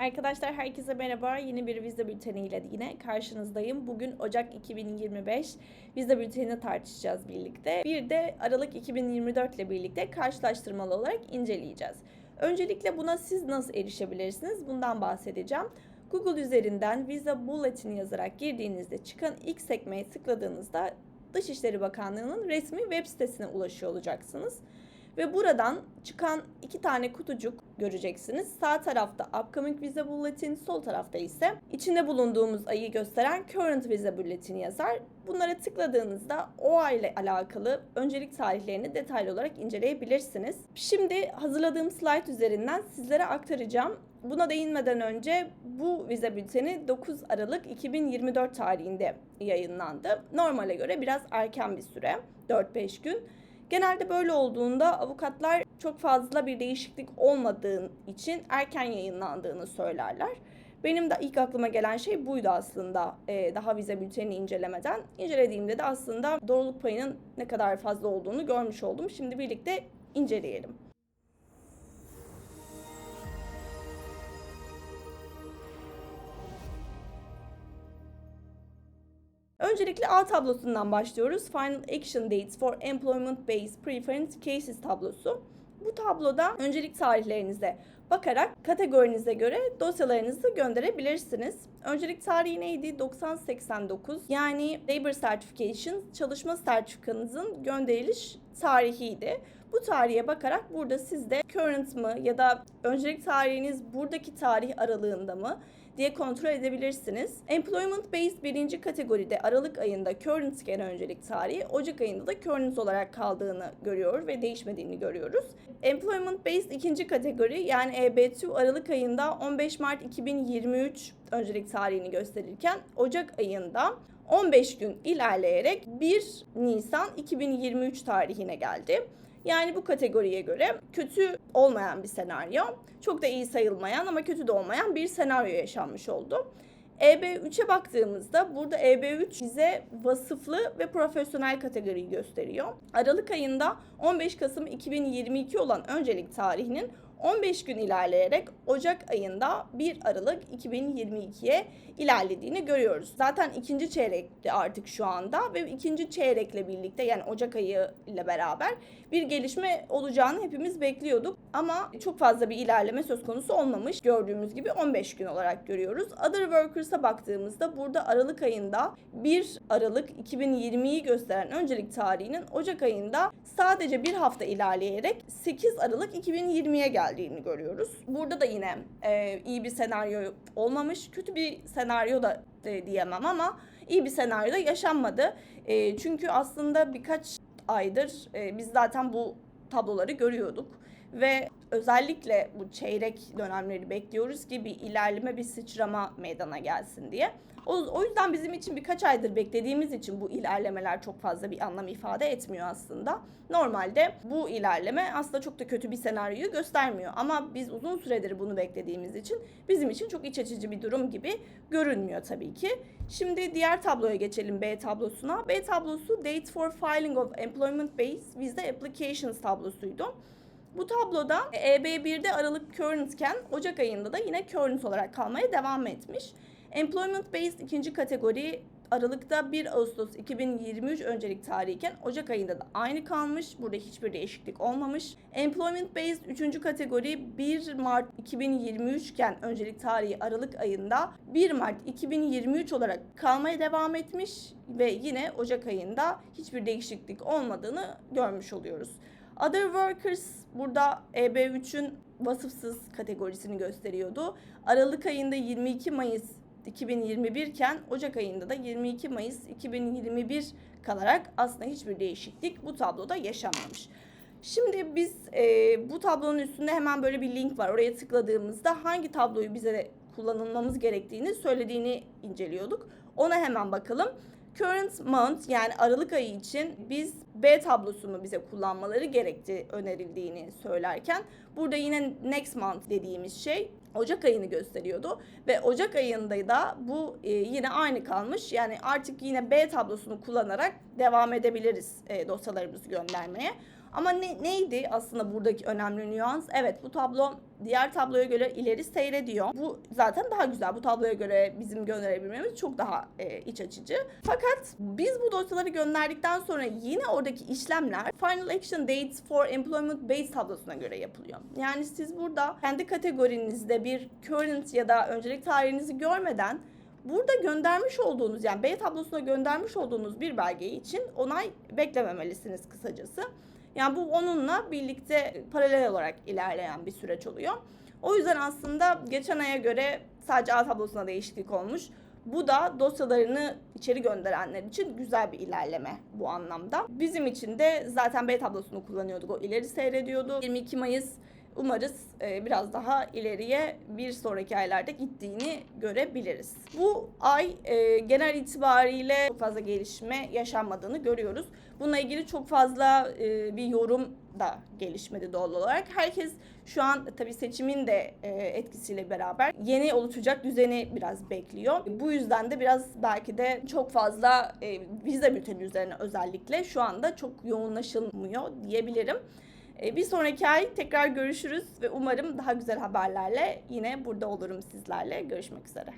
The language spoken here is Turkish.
Arkadaşlar herkese merhaba. Yeni bir vize bülteniyle yine karşınızdayım. Bugün Ocak 2025 vize bültenini tartışacağız birlikte. Bir de Aralık 2024 ile birlikte karşılaştırmalı olarak inceleyeceğiz. Öncelikle buna siz nasıl erişebilirsiniz? Bundan bahsedeceğim. Google üzerinden Visa Bulletin yazarak girdiğinizde çıkan ilk sekmeye tıkladığınızda Dışişleri Bakanlığı'nın resmi web sitesine ulaşıyor olacaksınız. Ve buradan çıkan iki tane kutucuk göreceksiniz. Sağ tarafta Upcoming Visa Bulletin, sol tarafta ise içinde bulunduğumuz ayı gösteren Current Visa Bulletin yazar. Bunlara tıkladığınızda o ay ile alakalı öncelik tarihlerini detaylı olarak inceleyebilirsiniz. Şimdi hazırladığım slide üzerinden sizlere aktaracağım. Buna değinmeden önce bu vize bülteni 9 Aralık 2024 tarihinde yayınlandı. Normale göre biraz erken bir süre, 4-5 gün. Genelde böyle olduğunda avukatlar çok fazla bir değişiklik olmadığı için erken yayınlandığını söylerler. Benim de ilk aklıma gelen şey buydu aslında ee, daha vize bültenini incelemeden. İncelediğimde de aslında doğruluk payının ne kadar fazla olduğunu görmüş oldum. Şimdi birlikte inceleyelim. Öncelikle A tablosundan başlıyoruz. Final Action Dates for Employment Based Preference Cases tablosu. Bu tabloda öncelik tarihlerinize bakarak kategorinize göre dosyalarınızı gönderebilirsiniz. Öncelik tarihi neydi? 9089 yani Labor Certification çalışma sertifikanızın gönderiliş tarihiydi. Bu tarihe bakarak burada sizde current mı ya da öncelik tarihiniz buradaki tarih aralığında mı diye kontrol edebilirsiniz. Employment Based birinci kategoride Aralık ayında current iken öncelik tarihi, Ocak ayında da current olarak kaldığını görüyor ve değişmediğini görüyoruz. Employment Based ikinci kategori yani EB2 Aralık ayında 15 Mart 2023 öncelik tarihini gösterirken Ocak ayında 15 gün ilerleyerek 1 Nisan 2023 tarihine geldi. Yani bu kategoriye göre kötü olmayan bir senaryo, çok da iyi sayılmayan ama kötü de olmayan bir senaryo yaşanmış oldu. EB3'e baktığımızda burada EB3 bize vasıflı ve profesyonel kategoriyi gösteriyor. Aralık ayında 15 Kasım 2022 olan öncelik tarihinin 15 gün ilerleyerek Ocak ayında 1 Aralık 2022'ye ilerlediğini görüyoruz. Zaten ikinci çeyrekte artık şu anda ve ikinci çeyrekle birlikte yani Ocak ayı ile beraber bir gelişme olacağını hepimiz bekliyorduk. Ama çok fazla bir ilerleme söz konusu olmamış. Gördüğümüz gibi 15 gün olarak görüyoruz. Other Workers'a baktığımızda burada Aralık ayında 1 Aralık 2020'yi gösteren öncelik tarihinin Ocak ayında sadece bir hafta ilerleyerek 8 Aralık 2020'ye geldiğini görüyoruz. Burada da yine e, iyi bir senaryo olmamış. Kötü bir senaryo da e, diyemem ama iyi bir senaryo da yaşanmadı. E, çünkü aslında birkaç aydır e, biz zaten bu tabloları görüyorduk ve özellikle bu çeyrek dönemleri bekliyoruz ki bir ilerleme, bir sıçrama meydana gelsin diye. O, o yüzden bizim için birkaç aydır beklediğimiz için bu ilerlemeler çok fazla bir anlam ifade etmiyor aslında. Normalde bu ilerleme aslında çok da kötü bir senaryoyu göstermiyor. Ama biz uzun süredir bunu beklediğimiz için bizim için çok iç açıcı bir durum gibi görünmüyor tabii ki. Şimdi diğer tabloya geçelim B tablosuna. B tablosu Date for Filing of Employment Based Visa Applications tablosuydu. Bu tabloda EB1'de Aralık current Ocak ayında da yine current olarak kalmaya devam etmiş. Employment Based ikinci kategori Aralık'ta 1 Ağustos 2023 öncelik tarihi iken Ocak ayında da aynı kalmış. Burada hiçbir değişiklik olmamış. Employment Based 3. kategori 1 Mart 2023 iken öncelik tarihi Aralık ayında 1 Mart 2023 olarak kalmaya devam etmiş ve yine Ocak ayında hiçbir değişiklik olmadığını görmüş oluyoruz. Other Workers burada EB3'ün vasıfsız kategorisini gösteriyordu. Aralık ayında 22 Mayıs 2021 iken Ocak ayında da 22 Mayıs 2021 kalarak aslında hiçbir değişiklik bu tabloda yaşanmamış. Şimdi biz e, bu tablonun üstünde hemen böyle bir link var. Oraya tıkladığımızda hangi tabloyu bize kullanılmamız gerektiğini söylediğini inceliyorduk. Ona hemen bakalım. Current month yani Aralık ayı için biz B tablosunu bize kullanmaları gerektiği önerildiğini söylerken burada yine next month dediğimiz şey Ocak ayını gösteriyordu ve Ocak ayında da bu e, yine aynı kalmış. Yani artık yine B tablosunu kullanarak devam edebiliriz e, dosyalarımızı göndermeye. Ama ne, neydi aslında buradaki önemli nüans? Evet bu tablo diğer tabloya göre ileri seyrediyor. Bu zaten daha güzel. Bu tabloya göre bizim gönderebilmemiz çok daha e, iç açıcı. Fakat biz bu dosyaları gönderdikten sonra yine oradaki işlemler Final Action Dates for Employment Base tablosuna göre yapılıyor. Yani siz burada kendi kategorinizde bir current ya da öncelik tarihinizi görmeden burada göndermiş olduğunuz yani B tablosuna göndermiş olduğunuz bir belgeyi için onay beklememelisiniz kısacası. Yani bu onunla birlikte paralel olarak ilerleyen bir süreç oluyor. O yüzden aslında geçen aya göre sadece A tablosuna değişiklik olmuş. Bu da dosyalarını içeri gönderenler için güzel bir ilerleme bu anlamda. Bizim için de zaten B tablosunu kullanıyorduk. O ileri seyrediyordu. 22 Mayıs umarız e, biraz daha ileriye bir sonraki aylarda gittiğini görebiliriz. Bu ay e, genel itibariyle çok fazla gelişme yaşanmadığını görüyoruz. Bununla ilgili çok fazla e, bir yorum da gelişmedi doğal olarak. Herkes şu an tabii seçimin de e, etkisiyle beraber yeni oluşacak düzeni biraz bekliyor. Bu yüzden de biraz belki de çok fazla e, vize bülteni üzerine özellikle şu anda çok yoğunlaşılmıyor diyebilirim. E, Bir sonraki ay tekrar görüşürüz ve umarım daha güzel haberlerle yine burada olurum sizlerle. Görüşmek üzere.